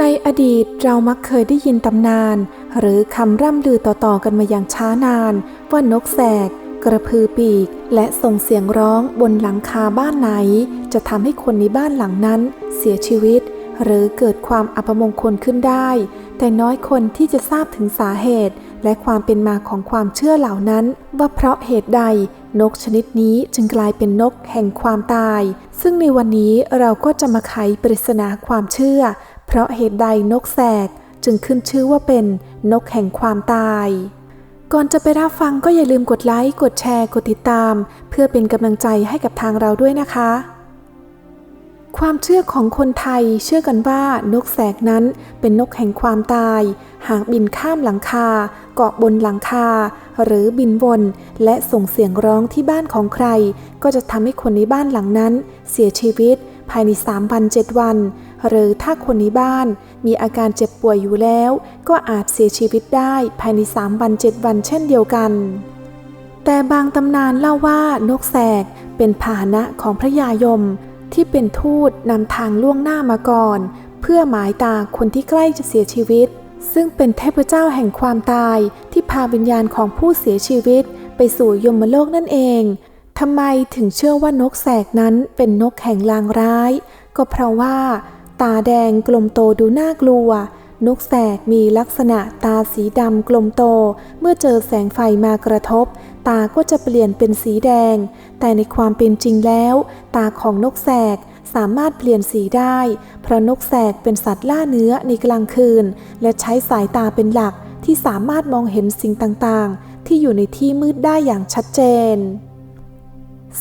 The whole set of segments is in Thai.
ในอดีตเรามักเคยได้ยินตำนาน หรือคำร่ำลือต่อๆกันมาอย่างช้านาน ว่านกแสก กระพือปีก และส่งเสียงร้องบนหลังคาบ้านไหน จะทำให้คนในบ้านหลังนั้น เสียชีวิต หรือเกิดความอัปมงคลขึ้นได้ แต่น้อยคนที่จะทราบถึงสาเหตุ และความเป็นมาของความเชื่อเหล่านั้น ว่าเพราะเหตุใด นกชนิดนี้จึงกลายเป็นนกแห่งความตาย ซึ่งในวันนี้เราก็จะมาไขปริศนาความเชื่อ ราะเหตุใดนกแสกจึงขึ้นชื่อว่าเป็นนกแห่งความตาย ก่อนจะไปรับฟังก็อย่าลืมกดไลค์ กดแชร์ กดติดตาม เพื่อเป็นกำลังใจให้กับทางเราด้วยนะคะ ความเชื่อของคนไทยเชื่อกันว่านกแสกนั้นเป็นนกแห่งความตาย หากบินข้ามหลังคา เกาะบนหลังคา หรือบินวน และส่งเสียงร้องที่บ้านของใคร ก็จะทำให้คนในบ้านหลังนั้น เสียชีวิต ภายใน 3 วัน 7 วัน หรือถ้าคนในบ้านมีอาการเจ็บป่วยอยู่แล้ว ก็อาจเสียชีวิตได้ภายใน 3 วัน 7 วันเช่นเดียวกัน แต่บางตำนานเล่าว่านกแสกเป็นพาหนะของพระยายม ที่เป็นทูตนำทางล่วงหน้ามาก่อน เพื่อหมายตาคนที่ใกล้จะเสียชีวิต ซึ่งเป็นเทพเจ้าแห่งความตายที่พาวิญญาณของผู้เสียชีวิต ไปสู่ยมโลกนั่นเองทำไมถึงเชื่อว่านกแสกนั้นเป็นนกแห่งลางร้าย ก็เพราะว่า ตาแดงกลมโตดูน่ากลัว นกแสกมีลักษณะตาสีดำกลมโต เมื่อเจอแสงไฟมากระทบ ตาก็จะเปลี่ยนเป็นสีแดง แต่ในความเป็นจริงแล้ว ตาของนกแสกสามารถเปลี่ยนสีได้เพราะนกแสกเป็นสัตว์ล่าเนื้อในกลางคืน และใช้สายตาเป็นหลักที่สามารถมองเห็นสิ่งต่างๆ ที่อยู่ในที่มืดได้อย่างชัดเจน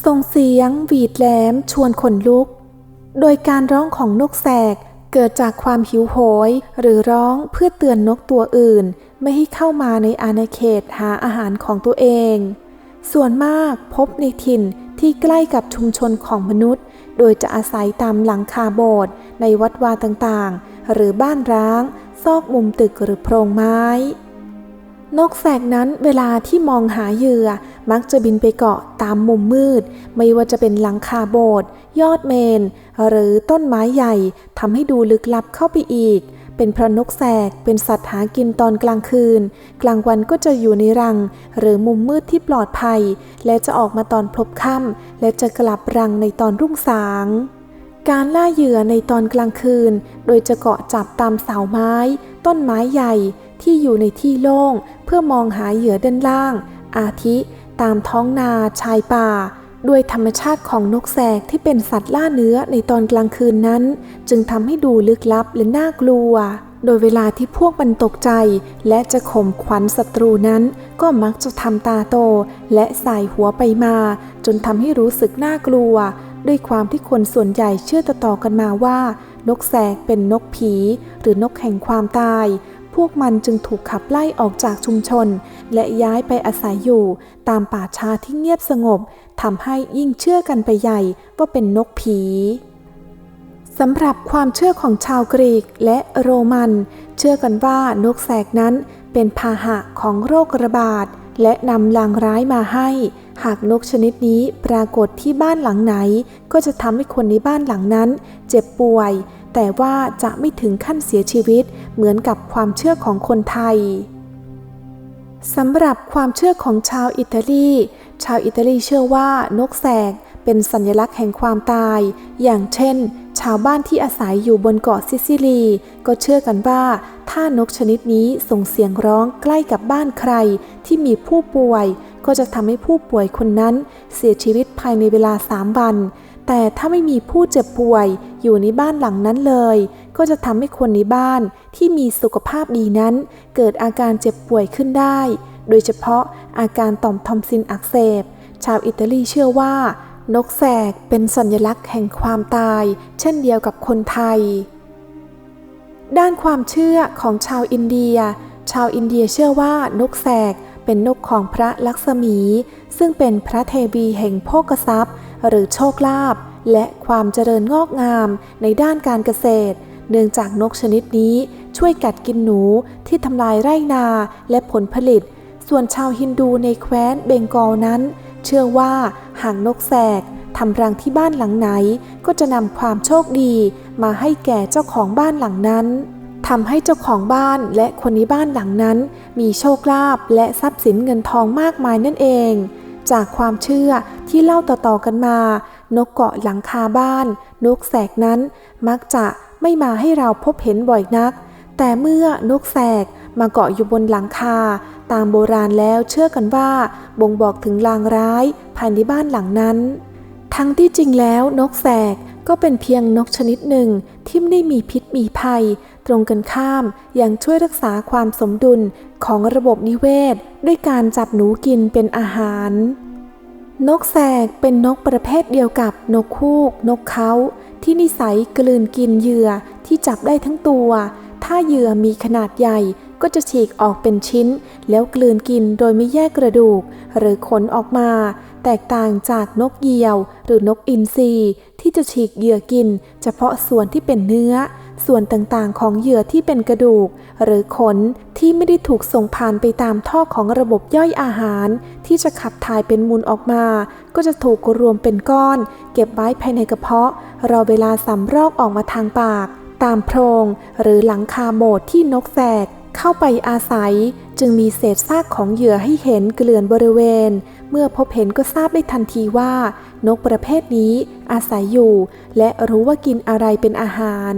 ส่งเสียงหวีดแหลมชวนขนลุก โดยการร้องของนกแสกเกิดจากความหิวโหย หรือร้องเพื่อเตือนนกตัวอื่น ไม่ให้เข้ามาในอาณาเขตหาอาหารของตัวเอง ส่วนมากพบในถิ่นที่ใกล้กับชุมชนของมนุษย์ โดยจะอาศัยตามหลังคาโบสถ์ในวัดวาต่างๆ หรือบ้านร้าง ซอกมุมตึกหรือโพรงไม้ นกแสกนั้นเวลาที่มองหาเหยื่อ มักจะบินไปเกาะตามมุมมืด ไม่ว่าจะเป็นหลังคาโบสถ์ยอดเมน หรือต้นไม้ใหญ่ทำให้ดูลึกลับเข้าไปอีก เป็นเพราะนกแสกเป็นสัตว์หากินตอนกลางคืน กลางวันก็จะอยู่ในรัง หรือมุมมืดที่ปลอดภัย และจะออกมาตอนพลบค่ำและจะกลับรังในตอนรุ่งสางการล่าเหยื่อในตอนกลางคืน โดยจะเกาะจับตามเสาไม้ ต้นไม้ใหญ่ ที่อยู่ในที่โล่ง เพื่อมองหาเหยื่อด้านล่าง อาทิตามท้องนาชายป่า ด้วยธรรมชาติของนกแสกที่เป็นสัตว์ล่าเนื้อในตอนกลางคืนนั้น จึงทำให้ดูลึกลับและน่ากลัว โดยเวลาที่พวกมันตกใจ และจะข่มขวัญศัตรูนั้น ก็มักจะทำตาโต และสายหัวไปมา จนทำให้รู้สึกน่ากลัว ด้วยความที่คนส่วนใหญ่เชื่อต่อๆกันมาว่านกแสกเป็นนกผี หรือนกแห่งความตาย พวกมันจึงถูกขับไล่ออกจากชุมชน และย้ายไปอาศัยอยู่ ตามป่าช้าที่เงียบสงบทำให้ยิ่งเชื่อกันไปใหญ่ว่าเป็นนกผีสำหรับความเชื่อของชาวกรีกและโรมัน เชื่อกันว่านกแสกนั้นเป็นพาหะของโรคระบาด และนำลางร้ายมาให้ หากนกชนิดนี้ปรากฏที่บ้านหลังไหน ก็จะทำให้คนในบ้านหลังนั้น เจ็บป่วย แต่ว่าจะไม่ถึงขั้นเสียชีวิตเหมือนกับความเชื่อของคนไทยสำหรับความเชื่อของชาวอิตาลี ชาวอิตาลีเชื่อว่านกแสกเป็นสัญลักษณ์แห่งความตาย อย่างเช่น ชาวบ้านที่อาศัยอยู่บนเกาะซิซิลี ก็เชื่อกันว่า ถ้านกชนิดนี้ส่งเสียงร้องใกล้กับบ้านใครที่มีผู้ป่วย ก็จะทำให้ผู้ป่วยคนนั้น เสียชีวิตภายในเวลาสามวัน แต่ถ้าไม่มีผู้เจ็บป่วย อยู่ในบ้านหลังนั้นเลย ก็จะทำให้คนในบ้านที่มีสุขภาพดีนั้น เกิดอาการเจ็บป่วยขึ้นได้ โดยเฉพาะอาการต่อมทอมซินอักเสบ ชาวอิตาลีเชื่อว่า นกแสกเป็นสัญลักษณ์แห่งความตาย เช่นเดียวกับคนไทย ด้านความเชื่อของชาวอินเดีย ชาวอินเดียเชื่อว่านกแสกเป็นนกของพระลักษมี ซึ่งเป็นพระเทวีแห่งโภกทรัพย์ หรือโชคลาภ และความเจริญงอกงามในด้านการเกษตร เนื่องจากนกชนิดนี้ช่วยกัดกินหนูที่ทำลายไร่นาและผลผลิต ส่วนชาวฮินดูในแคว้นเบงกอลนั้น เชื่อว่าหากนกแสกทำรังที่บ้านหลังไหน ก็จะนำความโชคดีมาให้แก่เจ้าของบ้านหลังนั้นทำให้เจ้าของบ้านและคนในบ้านหลังนั้น มีโชคลาภและทรัพย์สินเงินทองมากมายนั่นเอง จากความเชื่อที่เล่าต่อๆกันมา นกเกาะหลังคาบ้าน นกแสกนั้นมักจะไม่มาให้เราพบเห็นบ่อยนัก แต่เมื่อนกแสกมาเกาะอยู่บนหลังคา ตามโบราณแล้วเชื่อกันว่า บ่งบอกถึงลางร้ายภายในบ้านหลังนั้น ทั้งที่จริงแล้วนกแสกก็เป็นเพียงนกชนิดหนึ่งที่ไม่ได้มีพิษมีภัย ตรงกันข้ามยังช่วยรักษาความสมดุลของระบบนิเวศ ด้วยการจับหนูกินเป็นอาหาร นกแสกเป็นนกประเภทเดียวกับนกคูก นกเขาที่นิสัยกลืนกินเหยื่อที่จับได้ทั้งตัว ถ้าเหยื่อมีขนาดใหญ่ ก็จะฉีกออกเป็นชิ้น แล้วกลืนกินโดยไม่แยกกระดูก หรือขนออกมา แตกต่างจากนกเหยี่ยว หรือนกอินทรีที่จะฉีกเหยื่อกิน เฉพาะส่วนที่เป็นเนื้อ ส่วนต่างๆ ของเหยื่อที่เป็นกระดูก หรือขนที่ไม่ได้ถูกส่งผ่านไปตามท่อของระบบย่อยอาหาร ที่จะขับถ่ายเป็นมูลออกมา ก็จะถูกรวมเป็นก้อน เก็บไว้ภายในกระเพาะ รอเวลาสำรอกออกมาทางปาก ตามโพรงหรือหลังคาโบสถ์ที่นกแสก เข้าไปอาศัยจึงมีเศษซากของเหยื่อให้เห็นเกลื่อนบริเวณ เมื่อพบเห็นก็ทราบได้ทันทีว่า นกประเภทนี้อาศัยอยู่ และรู้ว่ากินอะไรเป็นอาหาร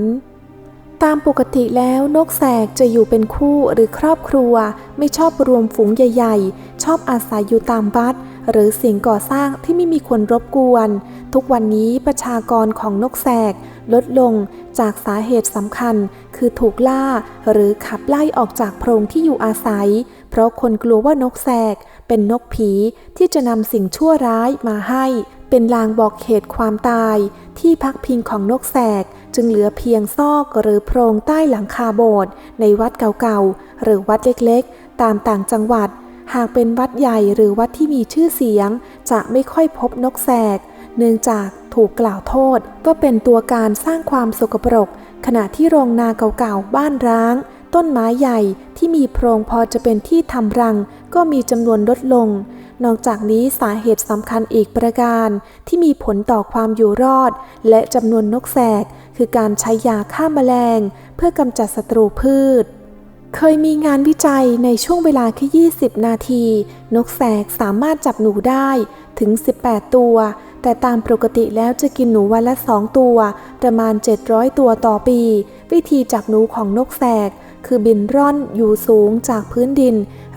ตามปกติแล้วนกแสกจะอยู่เป็นคู่หรือครอบครัว ไม่ชอบรวมฝูงใหญ่ๆ ชอบอาศัยอยู่ตามบัด หรือสิ่งก่อสร้างที่ไม่มีคนรบกวน ทุกวันนี้ประชากรของนกแสกลดลงจากสาเหตุสำคัญ คือถูกล่าหรือขับไล่ออกจากโพรงที่อยู่อาศัย เพราะคนกลัวว่านกแสก เป็นนกผีที่จะนำสิ่งชั่วร้ายมาให้ เป็นลางบอกเหตุความตาย ที่พักพิงของนกแสกจึงเหลือเพียงซอกหรือโพรงใต้หลังคาโบสถ์ในวัดเก่าๆ หรือวัดเล็กๆ ตามต่างจังหวัด หากเป็นวัดใหญ่หรือวัดที่มีชื่อเสียง จะไม่ค่อยพบนกแสก เนื่องจาก ถูกกล่าวโทษว่าเป็นตัวการสร้างความสกปรก ขณะที่โรงนาเก่าๆ บ้านร้าง ต้นไม้ใหญ่ที่มีโพรงพอจะเป็นที่ทำรัง ก็มีจำนวนลดลง นอกจากนี้สาเหตุสำคัญอีกประการ ที่มีผลต่อความอยู่รอด และจำนวนนกแสก คือการใช้ยาฆ่าแมลง เพื่อกำจัดศัตรูพืชเคยมีงานวิจัยในช่วงเวลาแค่ 20 นาที นกแสกสามารถจับหนูได้ถึง 18 ตัว แต่ตามปกติแล้วจะกินหนูวันละ 2 ตัว ประมาณ 700 ตัวต่อปี วิธีจับหนูของนกแสก คือบินร่อนอยู่สูงจากพื้นดิน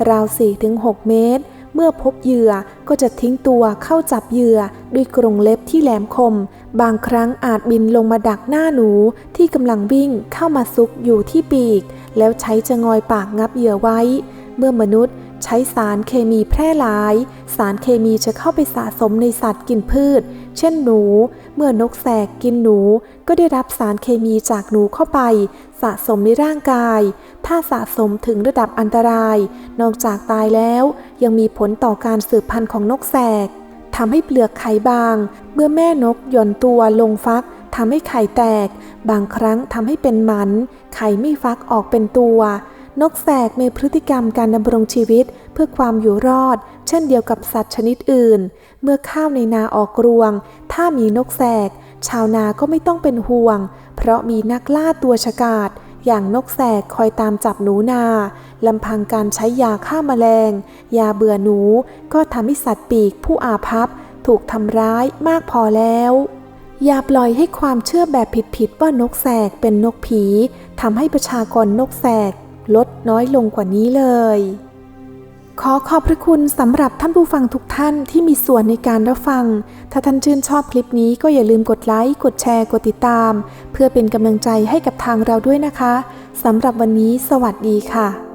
ราว 4-6 เมตร เมื่อพบเหยื่อก็จะทิ้งตัวเข้าจับเหยื่อด้วยกรงเล็บที่แหลมคม บางครั้งอาจบินลงมาดักหน้าหนูที่กำลังวิ่งเข้ามาซุกอยู่ที่ปีก แล้วใช้จะงอยปากงับเหยื่อไว้ เมื่อมนุษย์ ใช้สารเคมีแพร่หลาย สารเคมีจะเข้าไปสะสมในสัตว์กินพืช เช่นหนู เมื่อนกแสกกินหนู ก็ได้รับสารเคมีจากหนูเข้าไป สะสมในร่างกาย ถ้าสะสมถึงระดับอันตราย นอกจากตายแล้ว ยังมีผลต่อการสืบพันธุ์ของนกแสกทำให้เปลือกไข่บาง เมื่อแม่นกหย่อนตัวลงฟักทำให้ไข่แตก บางครั้งทำให้เป็นหมัน ไข่ไม่ฟักออกเป็นตัว นกแสกมีพฤติกรรมการดำรงชีวิตเพื่อความอยู่รอด เช่นเดียวกับสัตว์ชนิดอื่น เมื่อข้าวในนาออกรวง ถ้ามีนกแสก ชาวนาก็ไม่ต้องเป็นห่วง เพราะมีนักล่าตัวฉกาจอย่างนกแสกคอยตามจับหนูนาลำพังการใช้ยาฆ่าแมลง ยาเบื่อหนู ก็ทำให้สัตว์ปีกผู้อาภัพ ถูกทำร้ายมากพอแล้ว อย่าปล่อยให้ความเชื่อแบบผิดๆว่านกแสกเป็นนกผีทำให้ประชากรนกแสก ลดน้อยลงกว่านี้เลย ขอขอบพระคุณสำหรับท่านผู้ฟังทุกท่านที่มีส่วนในการรับฟัง ถ้าท่านชื่นชอบคลิปนี้ก็อย่าลืมกดไลค์ กดแชร์ กดติดตาม เพื่อเป็นกำลังใจให้กับทางเราด้วยนะคะสำหรับวันนี้ สวัสดีค่ะ